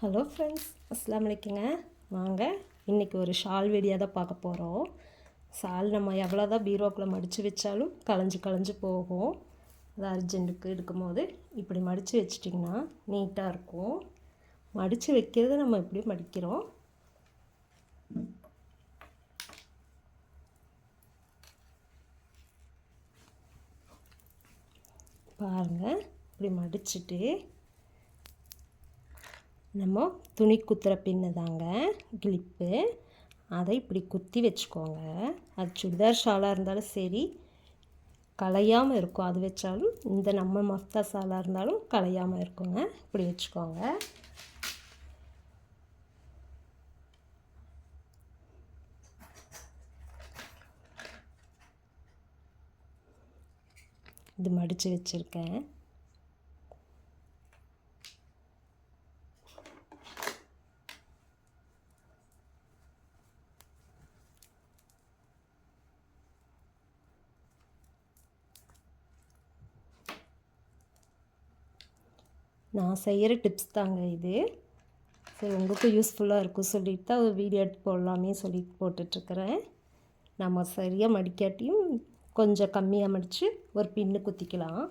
Hello friends அஸ்லாம் வலைக்குங்க வாங்க. இன்றைக்கி ஒரு ஷால் வீடியோ தான் பார்க்க போகிறோம் ஷால் நம்ம எவ்வளோ தான் பீரோக்குள்ளே மடித்து வச்சாலும் களைஞ்சு களைஞ்சு போகும். அது அர்ஜென்ட்டுக்கு எடுக்கும்போது இப்படி மடித்து வச்சிட்டிங்கன்னா நீட்டாக இருக்கும். மடித்து வைக்கிறது நம்ம எப்படி மடிக்கிறோம். பாருங்கள் இப்படி மடிச்சுட்டு நம்ம துணி குத்துற பின்னு தாங்க கிளிப்பு அதை இப்படி குத்தி வச்சுக்கோங்க. அது சுடிதார் ஷாலாக இருந்தாலும் சரி கலையாமல் இருக்கும். அது வச்சாலும் இந்த நம்ம மஃப்தா ஷாலாக இருந்தாலும் கலையாமல் இருக்குங்க. இப்படி வச்சுக்கோங்க. இது மடித்து வச்சுருக்கேன். நான் செய்கிற டிப்ஸ் தாங்க இது. சரி உங்களுக்கும் யூஸ்ஃபுல்லாக இருக்கும் சொல்லிட்டு தான் ஒரு வீடியோ எடுத்து போடலாமே சொல்லி போட்டுட்ருக்குறேன். நம்ம சரியாக மடிக்காட்டியும் கொஞ்சம் கம்மியாக மடித்து ஒரு பின்னு குத்திக்கலாம்.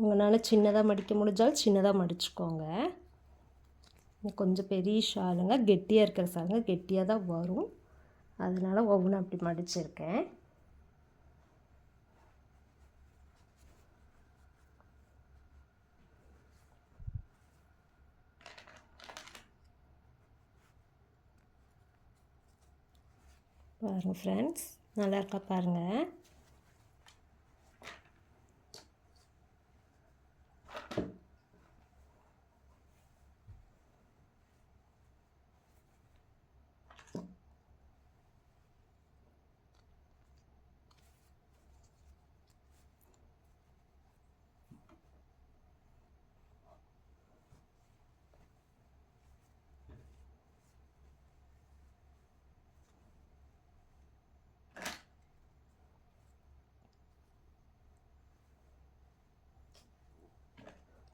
உங்களால் சின்னதாக மடிக்க முடிஞ்சால் சின்னதாக மடிச்சுக்கோங்க. கொஞ்சம் பெரிய ஷாலுங்க கெட்டியாக இருக்கிற ஷாலுங்க கெட்டியாக தான் வரும். அதனால் ஒவ்வொன்றும் அப்படி மடிச்சிருக்கேன். பாருங்கள் ஃப்ரெண்ட்ஸ் நல்லா இருக்கா பாருங்கள்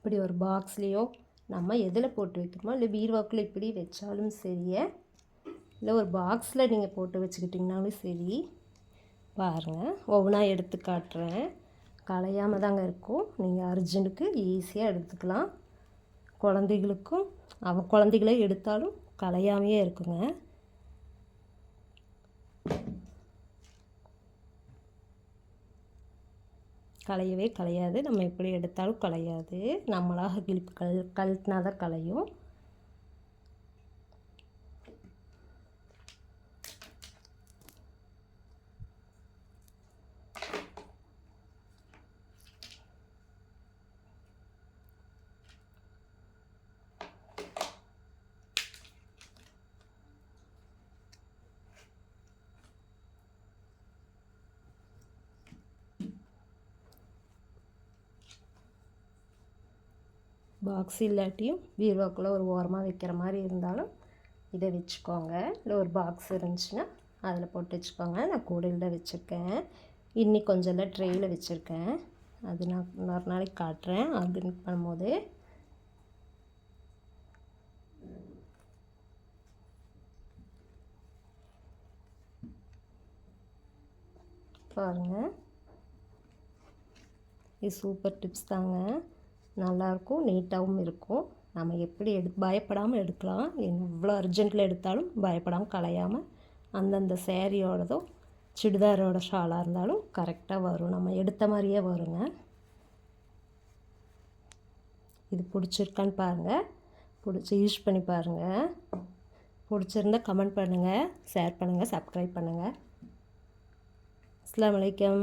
இப்படி ஒரு பாக்ஸ்லேயோ நம்ம எதில் போட்டு வைக்கிறோமோ இல்லை பீர்வாக்கில் இப்படி வச்சாலும் சரியே இல்லை ஒரு பாக்ஸில் நீங்கள் போட்டு வச்சுக்கிட்டிங்கனாலும் சரி பாருங்கள் ஒவ்வொன்றா எடுத்து காட்டுறேன். களையாமல் தாங்க இருக்கும். நீங்கள் அர்ஜென்ட்டுக்கு ஈஸியாக எடுத்துக்கலாம். குழந்தைகளுக்கும் அவன் குழந்தைகளே எடுத்தாலும் களையாமையே இருக்குங்க. களையவே களையாது. நம்ம எப்படி எடுத்தாலும் களையாது. நம்மளாக கிழிப்பு கல் கழட்டினா தான் களையும். பாக்ஸ் இல்லாட்டியும் பீரோக்குள்ளே ஒரு ஓரமாக வைக்கிற மாதிரி இருந்தாலும் இதை வச்சுக்கோங்க. இல்லை ஒரு பாக்ஸ் இருந்துச்சுன்னா அதில் போட்டு வச்சுக்கோங்க. நான் கூடையில் வச்சுருக்கேன். இன்னி கொஞ்சம் எல்லாம் ட்ரெயில் வச்சுருக்கேன். அது நான் இன்னொரு நாளைக்கு காட்டுறேன். ஆர்கானிக் பண்ணும்போது. பாருங்கள் இது சூப்பர் டிப்ஸ் தாங்க. நல்லாயிருக்கும் நீட்டாகவும் இருக்கும். நம்ம எப்படி எடு பயப்படாமல் எடுக்கலாம். எவ்வளோ அர்ஜென்ட்டில் எடுத்தாலும் பயப்படாமல் களையாமல் அந்தந்த சேரீயோடதும் சுடிதாரோட ஷாலாக இருந்தாலும் கரெக்டாக வரும். நம்ம எடுத்த மாதிரியே வருங்க. இது பிடிச்சிருக்கான்னு பாருங்கள் பிடிச்சி யூஸ் பண்ணி பாருங்கள் பிடிச்சிருந்தா கமெண்ட் பண்ணுங்கள் ஷேர் பண்ணுங்கள் சப்ஸ்கிரைப் பண்ணுங்கள் அஸ்லாம் வலைக்கம்